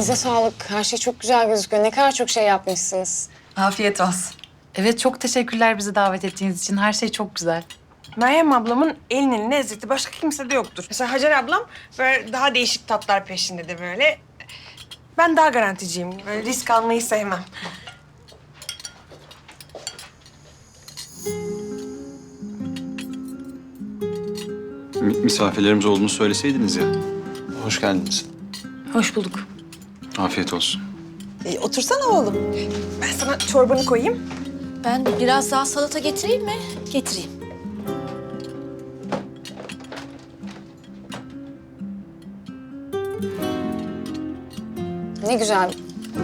Elinize sağlık. Her şey çok güzel gözüküyor. Ne kadar çok şey yapmışsınız. Afiyet olsun. Evet çok teşekkürler bizi davet ettiğiniz için. Her şey çok güzel. Meryem ablamın elinin lezzeti başka kimsede yoktur. Mesela Hacer ablam böyle daha değişik tatlar peşindedir böyle. Ben daha garanticiyim. Böyle risk almayı sevmem. Mi- misafirlerimiz olduğunu söyleseydiniz ya. Hoş geldiniz. Hoş bulduk. Afiyet olsun. E, otursana oğlum. Ben sana çorbanı koyayım. Ben biraz daha salata getireyim mi? Getireyim. Ne güzel.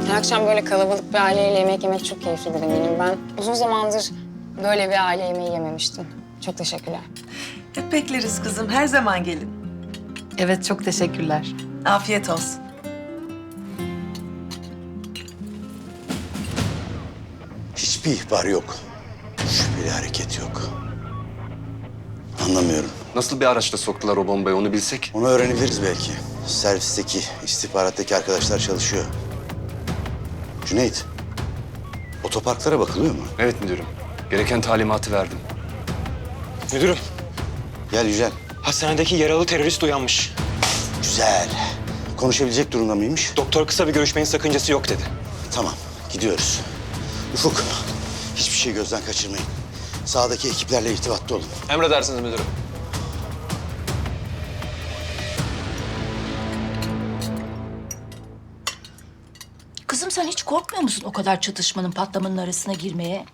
Her akşam böyle kalabalık bir aileyle yemek yemek çok keyiflidir eminim. Ben uzun zamandır böyle bir aile yemeği yememiştim. Çok teşekkürler. Hep bekleriz kızım. Her zaman gelin. Evet çok teşekkürler. Afiyet olsun. Hiçbir ihbar yok. Şüpheli hareket yok. Anlamıyorum. Nasıl bir araçla soktular o bombayı onu bilsek? Onu öğrenebiliriz belki. Servisteki, istihbarattaki arkadaşlar çalışıyor. Cüneyt, otoparklara bakılıyor mu? Evet müdürüm. Gereken talimatı verdim. Müdürüm, Gel Yücel. hastanedeki yaralı terörist uyanmış. Güzel. Konuşabilecek durumda mıymış? Doktor kısa bir görüşmenin sakıncası yok dedi. Tamam, gidiyoruz. Ufuk, hiçbir şey gözden kaçırmayın. Sağdaki ekiplerle irtibatta olun. Emredersiniz müdürüm. Kızım sen hiç korkmuyor musun o kadar çatışmanın patlamanın arasına girmeye?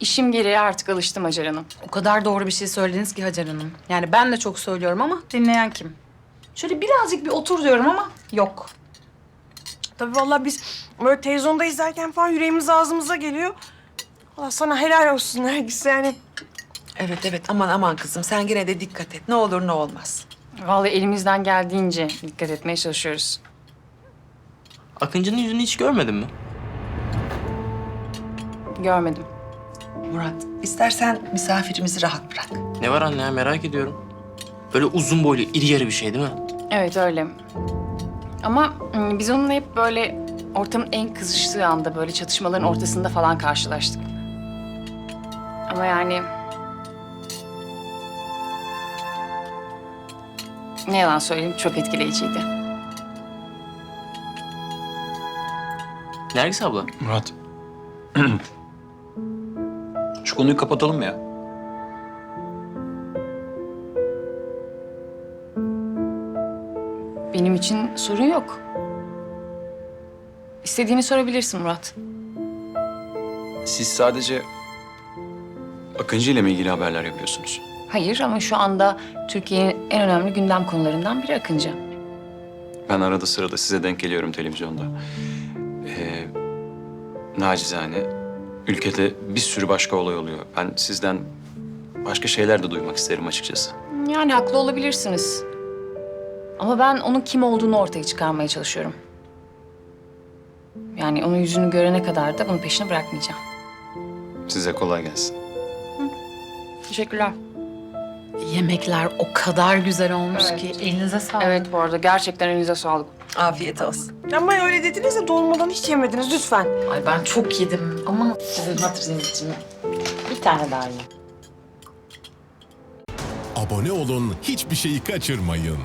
İşim gereği artık alıştım Hacer Hanım. O kadar doğru bir şey söylediniz ki Hacer Hanım. Yani ben de çok söylüyorum ama dinleyen kim? Şöyle birazcık bir otur diyorum ama yok. Tabii vallahi biz böyle televizyonda izlerken falan yüreğimiz ağzımıza geliyor. Allah sana helal olsun Nergis yani. Evet evet aman aman kızım. Sen gene de dikkat et. Ne olur ne olmaz. Vallahi elimizden geldiğince dikkat etmeye çalışıyoruz. Akıncı'nın yüzünü hiç görmedin mi? Görmedim. Murat istersen misafirimizi rahat bırak. Ne var anne ya merak ediyorum. Böyle uzun boylu iri yarı bir şey değil mi? Evet öyle. Ama ım, biz onunla hep böyle ortamın en kızıştığı anda böyle çatışmaların ortasında falan karşılaştık. Ama yani... Ne yalan söyleyeyim çok etkileyiciydi. Nergis abla. Murat. Şu konuyu kapatalım ya. Benim için sorun yok. İstediğini sorabilirsin Murat. Siz sadece Akıncı ile mi ilgili haberler yapıyorsunuz? Hayır ama şu anda Türkiye'nin en önemli gündem konularından biri Akıncı. Ben arada sırada size denk geliyorum televizyonda. Ee, nacizane ülkede bir sürü başka olay oluyor. Ben sizden başka şeyler de duymak isterim açıkçası. Yani haklı olabilirsiniz. Ama ben onun kim olduğunu ortaya çıkarmaya çalışıyorum. Yani onun yüzünü görene kadar da bunun peşini bırakmayacağım. Size kolay gelsin. Teşekkürler. Yemekler o kadar güzel olmuş Evet. ki elinize sağlık. Evet bu arada gerçekten elinize sağlık. Afiyet olsun. Ama öyle dediniz de dolmadan hiç yemediniz lütfen. Ay ben çok yedim ama sizin hatırınız için bir tane daha yiyeyim. Abone olun, hiçbir şeyi kaçırmayın.